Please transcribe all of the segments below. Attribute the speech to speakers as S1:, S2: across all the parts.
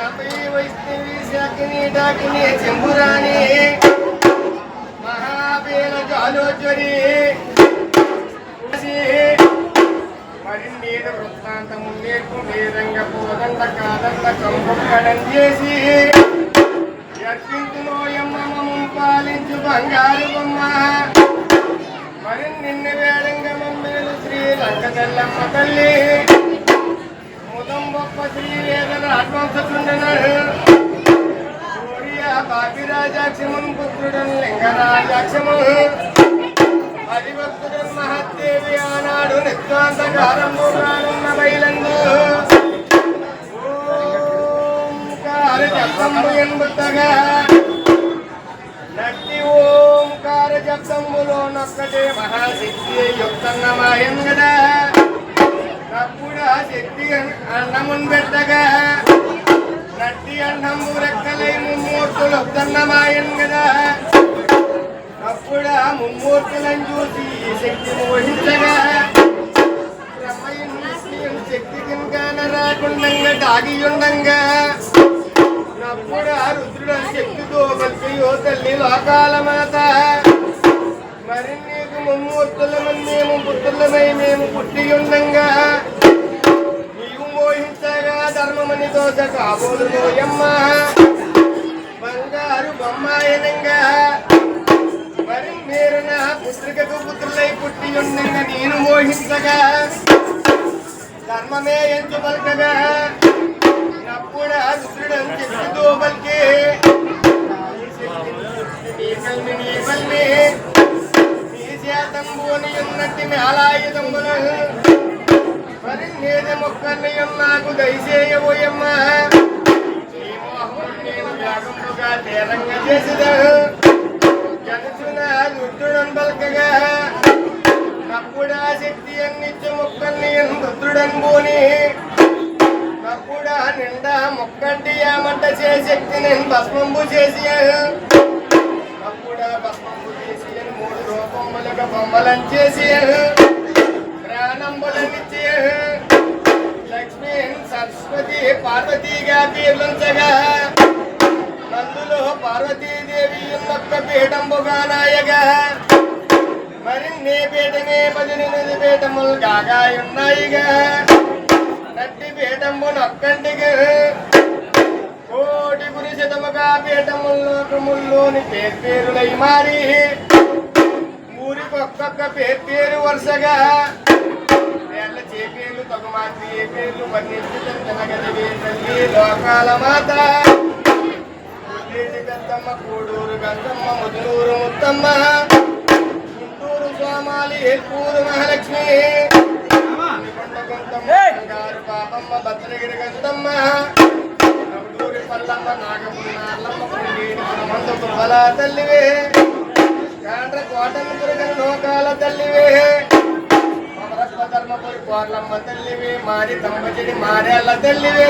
S1: శాంభవి వైష్ణవి శాకిని డాకిని చెంబురాణి మహాబీల జాలోజ్వరి మరిన్నీడు వృత్తాంతము నేర్పు వేదంగ పోదండ కాదండ కంపడం చేసి యర్పించునోయమ్మ మమ్ము పాలించు బంగారు బొమ్మ మరి నిన్న వేడంగ మమ్మేలు శ్రీలంక తెల్లమ్మ తల్లి ముదం పుత్రుడన్ లింగరాజాక్షము హరిభక్తుడన్ మహత్తేవి ఆనాడు నిత్వాంతకారము ప్రాణున్న బయలందు ఓంకార జపంబు ఎన్బుత్తగా నట్టి ఓంకార జపంబులో నొక్కటే మహాశక్తి యుక్తన్న మాయం గదా శక్తి అన్నమున్ పెట్టగా నట్టి అన్నము రెక్కలై ముమ్మూర్తులు ఒక్కన్నమాయన్ కదా అప్పుడు ముమ్మూర్తులను చూసి శక్తి మోహించగా. శక్తి దాగి ఉండంగా అప్పుడు ఆ రుద్రుడు శక్తితో కలిపి తల్లి లోకాల మాత మేము పుత్రులమై మేము పుట్టి ఉండంగా నీవు మోహించగా ధర్మమని దోష కాబోలు నోయమ్మ బంగారు బొమ్మాయనంగా మరి మీరు నా పుత్రికకు పుత్రులై పుట్టి ఉండంగా నేను మోహించగా ధర్మమే ఎంచు పలకగా నప్పుడా ఆ రుద్రుడని చేతంబుని మరి నాకు దయచేయబోయమ్మ నీ మోహములు నేను వ్యాగముగా తీరంగా చేసిద జనసున రుద్రుడన్ నప్పుడా శక్తి అన్నిచ్చు మొక్కల్ని రుద్రుడన్ పోని నప్పుడా నిండా మొక్కంటి ఏమంట చే శక్తి నేను భస్మంబు చేసి అప్పుడా భస్మం బొమ్మలం చేసి ప్రాణంబులనిచ్చి లక్ష్మీ సరస్వతి పార్వతీగా తీర్లించగా నందులు పార్వతీదేవి ఉన్నొక్క పీఠంబుగా నాయగా మరిన్ని పీఠమే పదిహేను పీఠములు కాగా ఉన్నాయిగా నట్టి పీఠంబు నొక్కంటిగా. కోటి పురుషతముగా పీఠముల్లోకముల్లోని పేరు పేరులై మారి. ఊరికి ఒక్కొక్క పేరు పేరు వరుసగా. వేళ్ళ చేపేర్లు తగుమాతి ఏ పేర్లు జనగదివే తల్లి లోకాల మాత. ఉల్లేటి పెద్దమ్మ కూడూరు గంగమ్మ ముదునూరు ముత్తమ్మ. గుంటూరు స్వామాలి ఏల్పూరు మహాలక్ష్మి. బంగారు పాపమ్మ భద్రగిరి నవడూరి పల్లమ్మ నాగపురి మందు కుప్పల తల్లివే కోటలు కోటను లోకాల తల్లివే అమరత్వ ధర్మపురి కోర్లమ్మ తల్లివే మారి తమ్మచిడి మారేళ్ళ తల్లివే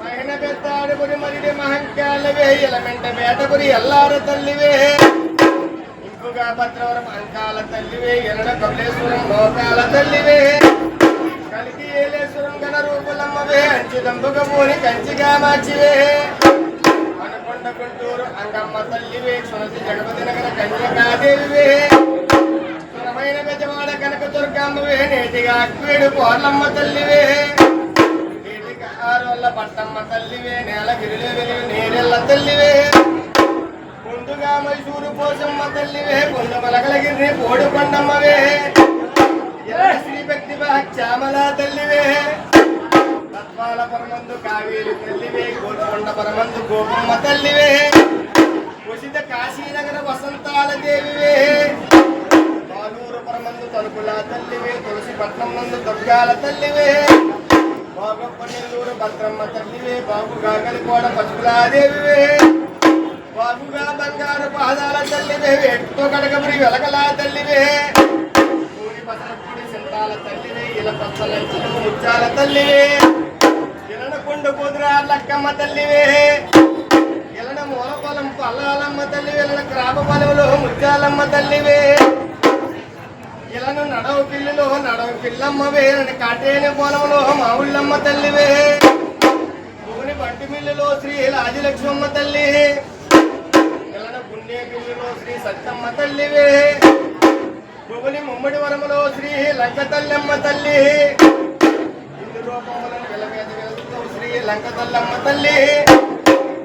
S1: మహిళ పెద్దాడుపురి మరిడి మహంకాలవే ఎలమెంట వేటపురి ఎల్లార తల్లివే ఇంపుగా భద్రవరం అంకాల తల్లివే ఎనడ కమలేశ్వరం లోకాల తల్లివే కలిగి ఏలేశ్వరం గణ రూపులమ్మవే అంచుదంబుగ పూని కంచిగా మార్చివే కొండ గుంటూరు అంగమ్మ తల్లివే సునసి జగపతి నగర కన్యకాదేవివే. సురమైన గజవాడ కనక దుర్గమ్మవే నేటిగా అక్వేడు పోర్లమ్మ తల్లివే. నేటిగా ఆరోళ్ళ పట్టమ్మ తల్లివే నేలగిరిలో వెలివి నేరెళ్ళ తల్లివే. ముందుగా మైసూరు పోసమ్మ తల్లివే కొండ మలగలగిరి పోడు పండమ్మవే శ్రీ భక్తి శ్యామలా తల్లివే. తత్వాల పరమందు కావేరి తల్లివే గోల్కొండ పరమందు గోపమ్మ తల్లివే. ఉచిత కాశీనగర వసంతాల దేవివే. బాలూరు పరమందు తలుపుల తల్లివే తులసి పట్నం నందు దుర్గాల తల్లివే. బాగొప్ప నెల్లూరు భద్రమ్మ తల్లివే బాబుగా కలికోడ పసుపులాదేవివే బాబుగా బంగారు పాదాల తల్లివే ఎట్టు కడకపురి వెలగల తల్లివే. పూరి పసరపుడి సింతాల తల్లివే ఇలా పచ్చల ముచ్చాల తల్లివే. కొండ కూతురు అల్లక్కమ్మ తల్లివే. ఇలన మూలపొలం పల్లాలమ్మ తల్లి ఇలన క్రాప పొలంలో ముత్యాలమ్మ తల్లివే. ఇలను నడవ పిల్లిలో నడవ పిల్లమ్మ వేరని కాటేని పొలంలో మావుళ్ళమ్మ తల్లివే. భూని బంటి మిల్లులో శ్రీ రాజలక్ష్మమ్మ తల్లి. ఎలన పుణ్య పిల్లులో శ్రీ సత్తమ్మ తల్లివే. భువని ముమ్మడి వరములో శ్రీ లంక తల్లమ్మ తల్లి. ఇందు రూపములను వెలవేద వెలుగుతూ లంక తల్లమ్మ తల్లి.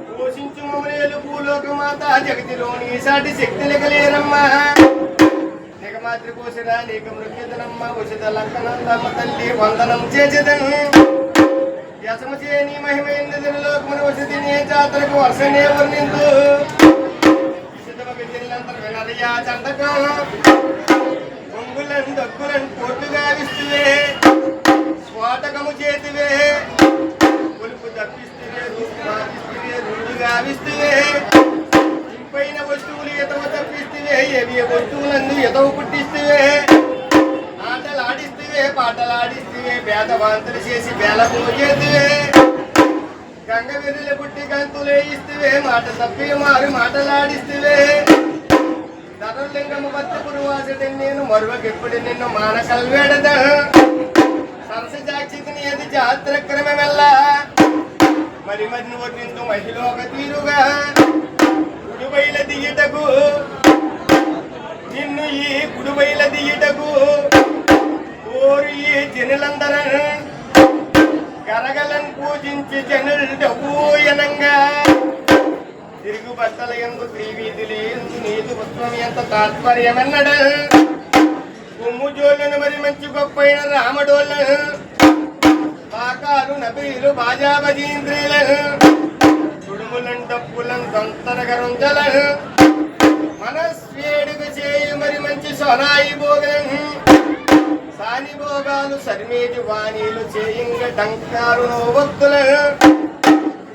S1: పోషించు మమరేలు భూలోక మాత జగతిలోని సాటి శక్తి లెగలేరమ్మా నిగమాత్రి కోసిన నీకు మృత్యుదనమ్మ ఉచిత లంకనందమ్మ తల్లి వందనం చేసేదను యసము చేయని మహిమైంది లోకమున వసతి నీ జాతరకు వర్షనే వర్ణిందు. విశుద్ధమ విద్యలంతర వినరయా చందకం. పొంగులను దగ్గులను పోటుగా విస్తువే తప్పిస్తువే ఏవి వస్తువులందు ఎతవ పుట్టిస్తువే. ఆటలు ఆడిస్తువే పాటలు వాంతులు చేసి బేలము చేతువే గంగ వెర్రుల పుట్టి గంతులే ఇస్తే మాట తప్పి మారు మాటలాడిస్తే ధరలింగము బత్తి పురువాసటి నేను మరువకెప్పుడు నిన్ను మానకల్ వేడద. సరస జాక్షితిని ఎది జాత్ర క్రమమెల్ల మరి మరి వర్ణిందు మహిళోక తీరుగా. గుడుబైల దియ్యటకు నిన్ను ఈ కుడువైల దియ్యటకు కోరు ఈ జనులందరూ గరగలను పూజించి జనులు ఎనంగా. తిరుగు బట్టల ఎందు త్రివీధులు ఎందు నీతి పుష్పం ఎంత తాత్పర్యమన్నడ. కొమ్ము జోళ్ళను మరి మంచి గొప్పైన రామడోళ్ళను. పాకాలు నబీలు బాజా భజీంద్రియులను తుడుములను డప్పులను దొంతరగరుంజలను మనస్వేడుక చేయు మరి మంచి సొనాయి భోగం సాని భోగాలు సర్మేటి వాణీలు చేయింగ డంకారు నోవత్తుల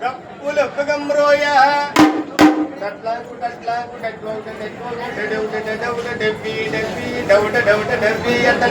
S1: డప్పులు గమ్రోయ డట్లాకు డట్లాకు డట్లోక డట్లోక డౌట డౌట డబ్బి డబ్బి డౌట డౌట డబ్బి అట్ట